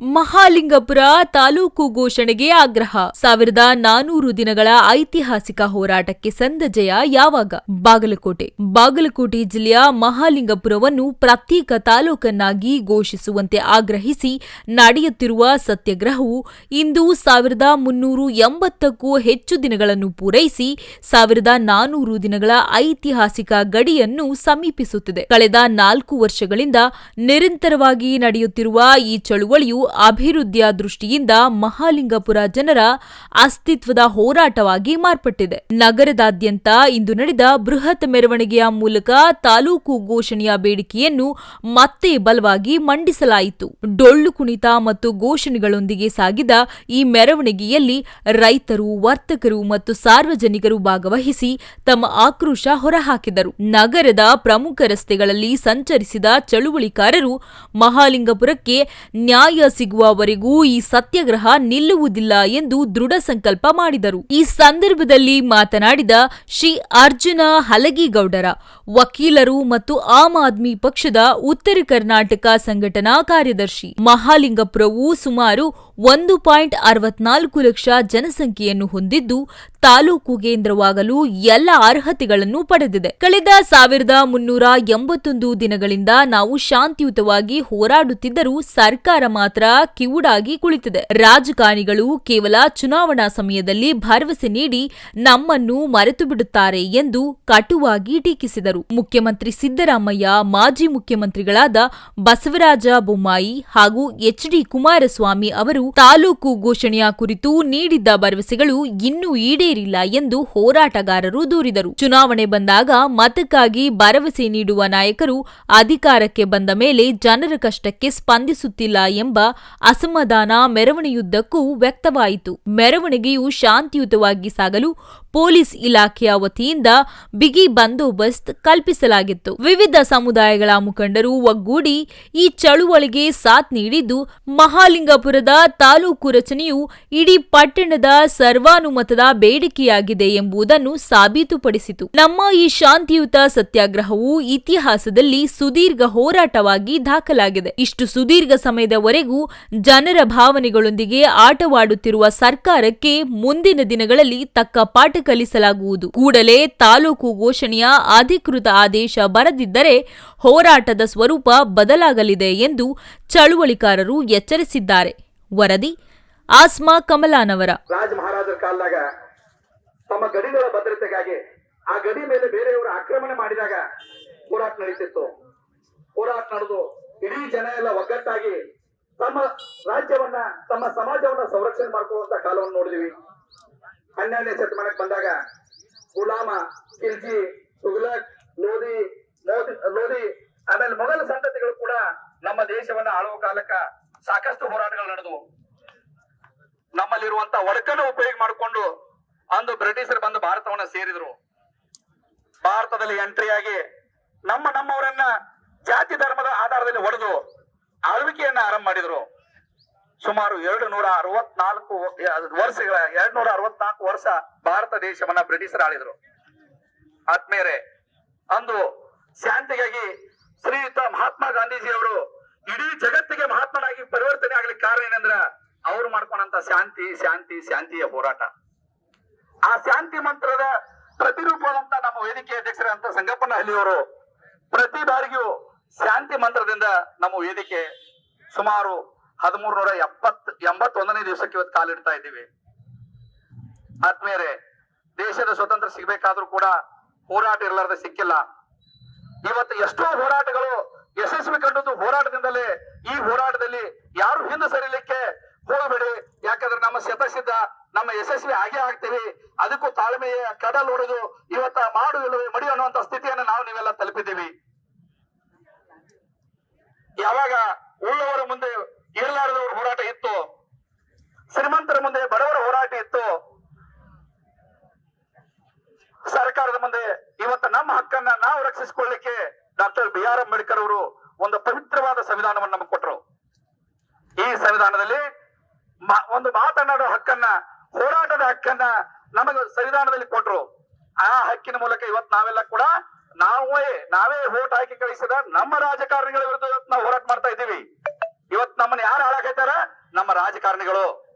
ಮಹಾಲಿಂಗಪುರ ತಾಲೂಕು ಘೋಷಣೆಗೆ ಆಗ್ರಹ. ಸಾವಿರದ ನಾನೂರು ದಿನಗಳ ಐತಿಹಾಸಿಕ ಹೋರಾಟಕ್ಕೆ ಸಂದ ಜಯ ಯಾವಾಗ? ಬಾಗಲಕೋಟೆ. ಬಾಗಲಕೋಟೆ ಜಿಲ್ಲೆಯ ಮಹಾಲಿಂಗಪುರವನ್ನು ಪ್ರತ್ಯೇಕ ತಾಲೂಕನ್ನಾಗಿ ಘೋಷಿಸುವಂತೆ ಆಗ್ರಹಿಸಿ ನಡೆಯುತ್ತಿರುವ ಸತ್ಯಾಗ್ರಹವು ಇಂದು ಸಾವಿರದ ಮುನ್ನೂರು ಎಂಬತ್ತಕ್ಕೂ ಹೆಚ್ಚು ದಿನಗಳನ್ನು ಪೂರೈಸಿ ಸಾವಿರದ ನಾನೂರು ದಿನಗಳ ಐತಿಹಾಸಿಕ ಗಡಿಯನ್ನು ಸಮೀಪಿಸುತ್ತಿದೆ. ಕಳೆದ ನಾಲ್ಕು ವರ್ಷಗಳಿಂದ ನಿರಂತರವಾಗಿ ನಡೆಯುತ್ತಿರುವ ಈ ಚಳುವಳಿಯು ಅಭಿವೃದ್ಧಿಯ ದೃಷ್ಟಿಯಿಂದ ಮಹಾಲಿಂಗಪುರ ಜನರ ಅಸ್ತಿತ್ವದ ಹೋರಾಟವಾಗಿ ಮಾರ್ಪಟ್ಟಿದೆ. ನಗರದಾದ್ಯಂತ ಇಂದು ನಡೆದ ಬೃಹತ್ ಮೆರವಣಿಗೆಯ ಮೂಲಕ ತಾಲೂಕು ಘೋಷಣೆಯ ಬೇಡಿಕೆಯನ್ನು ಮತ್ತೆ ಬಲವಾಗಿ ಮಂಡಿಸಲಾಯಿತು. ಡೊಳ್ಳು ಕುಣಿತ ಮತ್ತು ಘೋಷಣೆಗಳೊಂದಿಗೆ ಸಾಗಿದ ಈ ಮೆರವಣಿಗೆಯಲ್ಲಿ ರೈತರು, ವರ್ತಕರು ಮತ್ತು ಸಾರ್ವಜನಿಕರು ಭಾಗವಹಿಸಿ ತಮ್ಮ ಆಕ್ರೋಶ ಹೊರಹಾಕಿದರು. ನಗರದ ಪ್ರಮುಖ ರಸ್ತೆಗಳಲ್ಲಿ ಸಂಚರಿಸಿದ ಚಳುವಳಿಕಾರರು ಮಹಾಲಿಂಗಪುರಕ್ಕೆ ನ್ಯಾಯ ಸಿಗುವವರೆಗೂ ಈ ಸತ್ಯಾಗ್ರಹ ನಿಲ್ಲುವುದಿಲ್ಲ ಎಂದು ದೃಢ ಸಂಕಲ್ಪ ಮಾಡಿದರು. ಈ ಸಂದರ್ಭದಲ್ಲಿ ಮಾತನಾಡಿದ ಶ್ರೀ ಅರ್ಜುನ ಹಲಗಿಗೌಡರ, ವಕೀಲರು ಮತ್ತು ಆಮ್ ಆದ್ಮಿ ಪಕ್ಷದ ಉತ್ತರ ಕರ್ನಾಟಕ ಸಂಘಟನಾ ಕಾರ್ಯದರ್ಶಿ, ಮಹಾಲಿಂಗಪುರವು ಸುಮಾರು ಒಂದು ಪಾಯಿಂಟ್ ಅರವತ್ನಾಲ್ಕು ಲಕ್ಷ ಜನಸಂಖ್ಯೆಯನ್ನು ಹೊಂದಿದ್ದು, ತಾಲೂಕು ಕೇಂದ್ರವಾಗಲು ಎಲ್ಲ ಅರ್ಹತೆಗಳನ್ನು ಪಡೆದಿದೆ. ಕಳೆದ ಸಾವಿರದ ಮುನ್ನೂರ ಎಂಬತ್ತೊಂದು ದಿನಗಳಿಂದ ನಾವು ಶಾಂತಿಯುತವಾಗಿ ಹೋರಾಡುತ್ತಿದ್ದರೂ ಸರ್ಕಾರ ಮಾತ್ರ ಕಿವುಡಾಗಿ ಕುಳಿತಿದೆ. ರಾಜಕಾರಣಿಗಳು ಕೇವಲ ಚುನಾವಣಾ ಸಮಯದಲ್ಲಿ ಭರವಸೆ ನೀಡಿ ನಮ್ಮನ್ನು ಮರೆತು ಬಿಡುತ್ತಾರೆ ಎಂದು ಕಟುವಾಗಿ ಟೀಕಿಸಿದರು. ಮುಖ್ಯಮಂತ್ರಿ ಸಿದ್ದರಾಮಯ್ಯ, ಮಾಜಿ ಮುಖ್ಯಮಂತ್ರಿಗಳಾದ ಬಸವರಾಜ ಬೊಮ್ಮಾಯಿ ಹಾಗೂ ಎಚ್ ಡಿ ಕುಮಾರಸ್ವಾಮಿ ಅವರು ತಾಲೂಕು ಘೋಷಣೆಯ ಕುರಿತು ನೀಡಿದ್ದ ಭರವಸೆಗಳು ಇನ್ನೂ ಈಡೇರಿಲ್ಲ ಎಂದು ಹೋರಾಟಗಾರರು ದೂರಿದರು. ಚುನಾವಣೆ ಬಂದಾಗ ಮತಕ್ಕಾಗಿ ಭರವಸೆ ನೀಡುವ ನಾಯಕರು ಅಧಿಕಾರಕ್ಕೆ ಬಂದ ಮೇಲೆ ಜನರ ಕಷ್ಟಕ್ಕೆ ಸ್ಪಂದಿಸುತ್ತಿಲ್ಲ ಎಂಬ ಅಸಮಾಧಾನ ಮೆರವಣಿಗೆಯುದ್ದಕ್ಕೂ ವ್ಯಕ್ತವಾಯಿತು. ಮೆರವಣಿಗೆಯು ಶಾಂತಿಯುತವಾಗಿ ಸಾಗಲು ಪೊಲೀಸ್ ಇಲಾಖೆಯ ವತಿಯಿಂದ ಬಿಗಿ ಬಂದೋಬಸ್ತ್ ಕಲ್ಪಿಸಲಾಗಿತ್ತು. ವಿವಿಧ ಸಮುದಾಯಗಳ ಮುಖಂಡರು ಒಗ್ಗೂಡಿ ಈ ಚಳುವಳಿಗೆ ಸಾಥ್ ನೀಡಿದ್ದು, ಮಹಾಲಿಂಗಪುರದ ತಾಲೂಕು ರಚನೆಯು ಇಡೀ ಪಟ್ಟಣದ ಸರ್ವಾನುಮತದ ಬೇಡಿಕೆಯಾಗಿದೆ ಎಂಬುದನ್ನು ಸಾಬೀತುಪಡಿಸಿತು. ನಮ್ಮ ಈ ಶಾಂತಿಯುತ ಸತ್ಯಾಗ್ರಹವು ಇತಿಹಾಸದಲ್ಲಿ ಸುದೀರ್ಘ ಹೋರಾಟವಾಗಿ ದಾಖಲಾಗಿದೆ. ಇಷ್ಟು ಸುದೀರ್ಘ ಸಮಯದವರೆಗೂ ಜನರ ಭಾವನೆಗಳೊಂದಿಗೆ ಆಟವಾಡುತ್ತಿರುವ ಸರ್ಕಾರಕ್ಕೆ ಮುಂದಿನ ದಿನಗಳಲ್ಲಿ ತಕ್ಕ ಪಾಠ ಕಲಿಸಲಾಗುವುದು ಕೂಡಲೇ ತಾಲೂಕು ಘೋಷಣೆಯ ಅಧಿಕೃತ ಆದೇಶ ಬರದಿದ್ದರೆ ಹೋರಾಟದ ಸ್ವರೂಪ ಬದಲಾಗಲಿದೆ ಎಂದು ಚಳುವಳಿಕಾರರು ಎಚ್ಚರಿಸಿದ್ದಾರೆ. ವರದಿ, ಆಸ್ಮಾ ಕಮಲಾನವರ. ರಾಜ ಮಹಾರಾಜರ ಕಾಲದಾಗ ತಮ್ಮ ಗಡಿಗಳ ಭದ್ರತೆಗಾಗಿ ಆ ಗಡಿ ಮೇಲೆ ಬೇರೆಯವರು ಆಕ್ರಮಣ ಮಾಡಿದಾಗ ಹೋರಾಟ ನಡೀತಿತ್ತು. ಹೋರಾಟ ನಡೆದು ಇಡೀ ಜನ ಎಲ್ಲ ಒಗ್ಗಟ್ಟಾಗಿ ತಮ್ಮ ರಾಜ್ಯವನ್ನ, ತಮ್ಮ ಸಮಾಜವನ್ನ ಸಂರಕ್ಷಣೆ ಮಾಡ್ಕೊಳ್ಳುವಂತ ಕಾಲವನ್ನು ನೋಡಿದಿವಿ. ಹನ್ನೆರಡನೇ ಶತಮಾನಕ್ಕೆ ಬಂದಾಗ ಗುಲಾಮ, ಕಿಲ್ಜಿ ತುಗ್ಲಕ್ ಲೋಧಿ ಲೋಧಿ ಆಮೇಲೆ ಮೊಘಲ್ ಸಂತತಿಗಳು ಕೂಡ ನಮ್ಮ ದೇಶವನ್ನ ಆಳುವ ಕಾಲಕ್ಕ ಸಾಕಷ್ಟು ಹೋರಾಟಗಳು ನಡೆದವು. ನಮ್ಮಲ್ಲಿರುವಂತ ಒಡಕನ್ನು ಉಪಯೋಗ ಮಾಡಿಕೊಂಡು ಅಂದು ಬ್ರಿಟಿಷರು ಬಂದು ಭಾರತವನ್ನ ಸೇರಿದ್ರು. ಭಾರತದಲ್ಲಿ ಎಂಟ್ರಿ ಆಗಿ ನಮ್ಮ ನಮ್ಮವರನ್ನ ಜಾತಿ, ಧರ್ಮದ ಆಧಾರದಲ್ಲಿ ಹೊಡೆದು ಆಳ್ವಿಕೆಯನ್ನ ಆರಂಭ ಮಾಡಿದ್ರು. ಸುಮಾರು ಎರಡು ನೂರ ಅರವತ್ನಾಲ್ಕು ವರ್ಷಗಳ ಎರಡ್ ನೂರ ಅರವತ್ನಾಲ್ಕು ವರ್ಷ ಭಾರತ ದೇಶವನ್ನ ಬ್ರಿಟಿಷರು ಆಳಿದ್ರು. ಆತ್ಮೇರೆ ಅಂದು ಶಾಂತಿಗಾಗಿ ಶ್ರೀಯುತ ಮಹಾತ್ಮ ಗಾಂಧೀಜಿ ಅವರು ಇಡೀ ಜಗತ್ತಿಗೆ ಮಹಾತ್ಮನಾಗಿ ಪರಿವರ್ತನೆ ಆಗ್ಲಿಕ್ಕೆ ಕಾರಣ ಏನಂದ್ರ ಅವ್ರು ಮಾಡ್ಕೊಂಡಂತ ಶಾಂತಿ ಶಾಂತಿ, ಶಾಂತಿಯ ಹೋರಾಟ. ಆ ಶಾಂತಿ ಮಂತ್ರದ ಪ್ರತಿರೂಪದಂತ ನಮ್ಮ ವೇದಿಕೆ ಅಧ್ಯಕ್ಷರಂತ ಸಂಗಪ್ಪನ ಹಳ್ಳಿಯವರು ಪ್ರತಿ ಬಾರಿಗೂ ಶಾಂತಿ ಮಂತ್ರದಿಂದ ನಮ್ಮ ವೇದಿಕೆ ಸುಮಾರು ಹದಿಮೂರು ನೂರ ಎಪ್ಪತ್ ಎಂಬತ್ತೊಂದನೇ ದಿವಸಕ್ಕೆ ಇವತ್ತು ಕಾಲಿಡ್ತಾ ಇದ್ದೀವಿ. ಆತ್ಮೀಯರೇ, ದೇಶದ ಸ್ವತಂತ್ರ ಸಿಗ್ಬೇಕಾದ್ರೂ ಕೂಡ ಹೋರಾಟ ಇರಲಾರ್ದ ಸಿಕ್ಕಿಲ್ಲ. ಇವತ್ತು ಎಷ್ಟೋ ಹೋರಾಟಗಳು ಯಶಸ್ವಿ ಕಂಡದ್ದು ಹೋರಾಟದಿಂದಲೇ ಈ ಹೋರಾಟದಲ್ಲಿ ಯಾರು ಹಿಂದೆ ಸರಿಲಿಕ್ಕೆ ಹೋಗಬೇಡಿ. ಯಾಕಂದ್ರೆ ನಮ್ಮ ಶತಸಿದ್ಧ, ನಮ್ಮ ಯಶಸ್ವಿ ಆಗೇ ಆಗ್ತೀವಿ. ಅದಕ್ಕೂ ತಾಳ್ಮೆಯ ಕಡಲ್ ಹೊಡೆದು ಇವತ್ತ ಮಾಡು ಇಲ್ಲವೇ, ಮಡಿ ಅನ್ನುವಂತ ಸ್ಥಿತಿಯನ್ನು ನಾವು ನೀವೆಲ್ಲ ತಲುಪಿದ್ದೀವಿ. ಯಾವಾಗ ಉಳ್ಳವರ ಮುಂದೆ ಇರಲಾರದವರ ಹೋರಾಟ ಇತ್ತು ಶ್ರೀಮಂತರ ಮುಂದೆ ಬಡವರ ಹೋರಾಟ ಇತ್ತು ಸರ್ಕಾರದ ಮುಂದೆ ಇವತ್ತ ನಮ್ಮ ಹಕ್ಕನ್ನ ನಾವು ರಕ್ಷಿಸಿಕೊಳ್ಳಿಕ್ಕೆ ಡಾಕ್ಟರ್ ಬಿ ಆರ್ ಅಂಬೇಡ್ಕರ್ ಅವರು ಒಂದು ಪವಿತ್ರವಾದ ಸಂವಿಧಾನವನ್ನು ನಮಗೆ ಕೊಟ್ಟರು ಈ ಸಂವಿಧಾನದಲ್ಲಿ ಒಂದು ಮಾತನಾಡುವ ಹಕ್ಕನ್ನ, ಹೋರಾಟದ ಹಕ್ಕನ್ನ ನಮಗೆ ಸಂವಿಧಾನದಲ್ಲಿ ಕೊಟ್ಟರು ಆ ಹಕ್ಕಿನ ಮೂಲಕ ಇವತ್ತು ನಾವೆಲ್ಲ ಕೂಡ ನಾವೇ ನಾವೇ ಓಟ್ ಹಾಕಿ ಕಳಿಸಿದ ನಮ್ಮ ರಾಜಕಾರಣಿಗಳ ವಿರುದ್ಧ ಇವತ್ತು ನಾವು ಹೋರಾಟ ಮಾಡ್ತಾ ಇದ್ದೀವಿ. ಇವತ್ತು ನಮ್ಮನ್ನ ಯಾರು ಹಾಳಾಗೈತಾರ ನಮ್ಮ ರಾಜಕಾರಣಿಗಳು.